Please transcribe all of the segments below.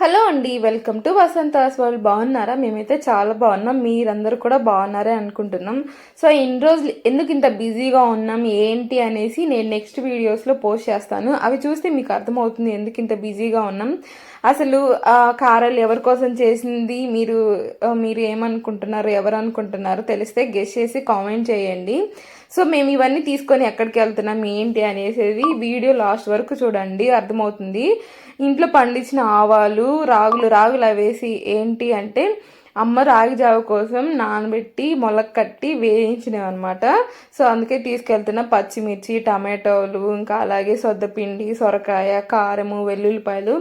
Hello అండి welcome to Vasantha's వాళ్ళు బాగున్నారా? మేమైతే చాలా బాగున్నాం. మీరందరూ కూడా బాగున్నారే అనుకుంటున్నాం. సో ఇన్ని రోజులు ఎందుకు ఇంత బిజీగా ఉన్నాం? ఏంటి అనేసి నేను నెక్స్ట్ వీడియోస్లో పోస్ట్ చేస్తాను. అవి చూస్తే మీకు అర్థమవుతుంది ఎందుకు ఇంత బిజీగా ఉన్నాం. అసలు ఆ కారాలు ఎవరి కోసం చేసింది? మీరు మీరు ఏమనుకుంటున్నారు? ఎవరు అనుకుంటున్నారు? తెలిస్తే గెస్ట్ చేసి కామెంట్ చేయండి. సో మేము ఇవన్నీ తీసుకొని ఎక్కడికి వెళ్తున్నాం ఏంటి అనేసి వీడియో లాస్ట్ వరకు చూడండి అర్థమవుతుంది. ఇంట్లో పండించిన ఆవాలు రాగులు రాగులు అవేసి ఏంటి అంటే అమ్మ రాగి జావ కోసం నానబెట్టి మొలక కట్టి వేయించినవి అనమాట సో అందుకే తీసుకెళ్తున్న పచ్చిమిర్చి టమాటోలు ఇంకా అలాగే సొద్దపిండి సొరకాయ కారము వెల్లుల్లిపాయలు.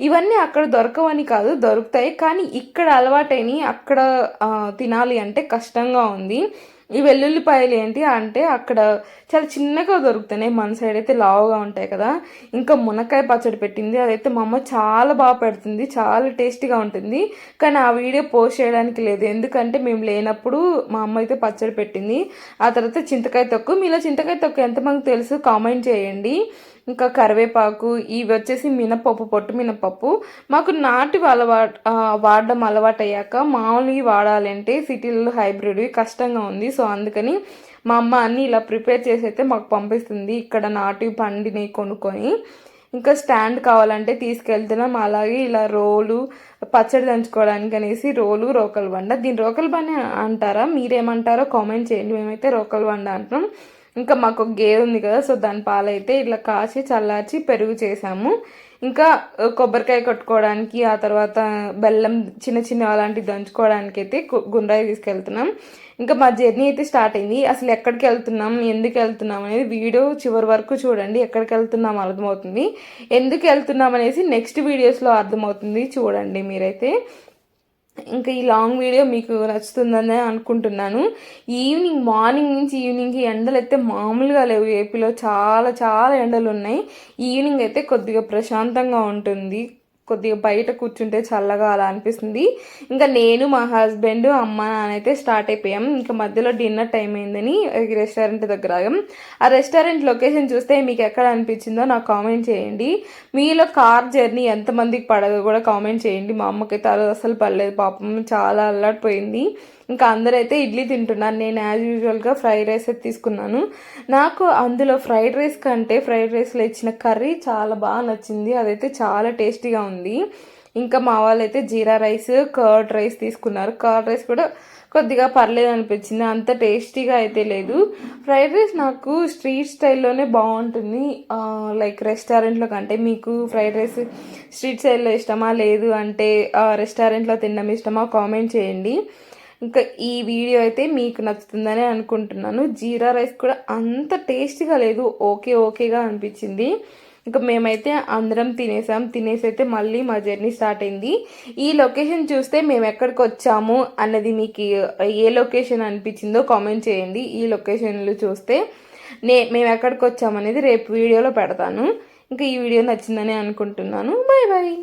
ఇవన్నీ అక్కడ దొరకవని కాదు దొరుకుతాయి. కానీ ఇక్కడ అలవాటైన అక్కడ తినాలి అంటే కష్టంగా ఉంది. ఈ వెల్లుల్లిపాయలు ఏంటి అంటే అక్కడ చాలా చిన్నగా దొరుకుతున్నాయి. మన సైడ్ అయితే లావుగా ఉంటాయి కదా. ఇంకా మునక్కాయ పచ్చడి పెట్టింది. అదైతే మా అమ్మ చాలా బాగా పెడుతుంది. చాలా టేస్టీగా ఉంటుంది. కానీ ఆ వీడియో పోస్ట్ చేయడానికి లేదు. ఎందుకంటే మేము లేనప్పుడు మా అమ్మ అయితే పచ్చడి పెట్టింది. ఆ తర్వాత చింతకాయ తొక్కు. మీలో చింతకాయ తొక్కు ఎంతమంది తెలుసు? కామెంట్ చేయండి. ఇంకా కరివేపాకు ఇవి వచ్చేసి మినపప్పు పొట్టు మినపప్పు. మాకు నాటి అలవాటు వాడడం అలవాటు అయ్యాక మామూలుగా వాడాలంటే సిటీలలో హైబ్రిడ్ కష్టంగా ఉంది. సో అందుకని మా అమ్మ అన్నీ ఇలా ప్రిపేర్ చేసి అయితే మాకు పంపిస్తుంది. ఇక్కడ నాటి పండిని కొనుక్కొని. ఇంకా స్టాండ్ కావాలంటే తీసుకెళ్తున్నాం. అలాగే ఇలా రోలు పచ్చడి దంచుకోవడానికి అనేసి రోలు రోకల్ బండ. దీని రోకల్ బండ అంటారా? మీరేమంటారో కామెంట్ చేయండి. మేమైతే రోకల్ బండ అంటున్నాం. ఇంకా మాకు ఒక ఉంది కదా సో దాని పాలైతే ఇట్లా కాచి చల్లార్చి పెరుగు చేసాము. ఇంకా కొబ్బరికాయ కొట్టుకోవడానికి ఆ తర్వాత బెల్లం చిన్న చిన్న అలాంటివి దంచుకోవడానికి అయితే గుండ్రాయి తీసుకెళ్తున్నాం. ఇంకా మా జర్నీ అయితే స్టార్ట్ అయింది. అసలు ఎక్కడికి వెళ్తున్నాం ఎందుకు వెళ్తున్నాం అనేది వీడియో చివరి వరకు చూడండి. ఎక్కడికి వెళ్తున్నాం అర్థమవుతుంది. ఎందుకు వెళ్తున్నాం అనేసి నెక్స్ట్ వీడియోస్లో అర్థమవుతుంది చూడండి మీరైతే. ఇంకా ఈ లాంగ్ వీడియో మీకు నచ్చుతుందని అనుకుంటున్నాను. ఈవినింగ్ మార్నింగ్ నుంచి ఈవినింగ్కి ఎండలు అయితే మామూలుగా లేవు. ఏపీలో చాలా చాలా ఎండలు ఉన్నాయి ఈవినింగ్ అయితే కొద్దిగా ప్రశాంతంగా ఉంటుంది. కొద్దిగా బయట కూర్చుంటే చల్లగా అలా అనిపిస్తుంది. ఇంకా నేను మా హస్బెండ్ అమ్మ నాన్నైతే స్టార్ట్ అయిపోయాం. ఇంకా మధ్యలో డిన్నర్ టైం అయిందని రెస్టారెంట్ దగ్గర ఆగాం. ఆ రెస్టారెంట్ లొకేషన్ చూస్తే మీకు ఎక్కడ అనిపించిందో నాకు కామెంట్ చేయండి. మీలో కార్ జర్నీ ఎంతమందికి పడదో కూడా కామెంట్ చేయండి. మా అమ్మకైతే అది అసలు పర్లేదు పాపం చాలా అల్లాడిపోయింది ఇంకా అందరైతే ఇడ్లీ తింటున్నారు. నేను యాజ్ యూజువల్గా ఫ్రైడ్ రైస్ అయితే తీసుకున్నాను. నాకు అందులో ఫ్రైడ్ రైస్ కంటే ఫ్రైడ్ రైస్లో ఇచ్చిన కర్రీ చాలా బాగా నచ్చింది. అదైతే చాలా టేస్టీగా ఉంది. ఇంకా మా వాళ్ళైతే జీరా రైస్ కర్డ్ రైస్ తీసుకున్నారు. కర్డ్ రైస్ కూడా కొద్దిగా పర్లేదు అనిపించింది. అంత టేస్టీగా అయితే లేదు. ఫ్రైడ్ రైస్ నాకు స్ట్రీట్ స్టైల్లోనే బాగుంటుంది. లైక్ రెస్టారెంట్లో కంటే మీకు ఫ్రైడ్ రైస్ స్ట్రీట్ స్టైల్లో ఇష్టమా? లేదు అంటే ఆ, రెస్టారెంట్లో తినడం ఇష్టమా? కామెంట్ చేయండి. ఇంకా ఈ వీడియో అయితే మీకు నచ్చుతుందని అనుకుంటున్నాను. జీరా రైస్ కూడా అంత టేస్ట్గా లేదు. ఓకే ఓకేగా అనిపించింది. ఇంకా మేమైతే అందరం తినేసాం. తినేసి అయితే మళ్ళీ మా జర్నీ స్టార్ట్ అయింది. ఈ లొకేషన్ చూస్తే మేము ఎక్కడికి వచ్చాము అన్నది మీకు ఏ లొకేషన్ అనిపించిందో కామెంట్ చేయండి. ఈ లొకేషన్లు చూస్తే నే మేము ఎక్కడికి వచ్చామనేది రేపు వీడియోలో పెడతాను. ఇంకా ఈ వీడియో నచ్చిందని అనుకుంటున్నాను. Bye bye.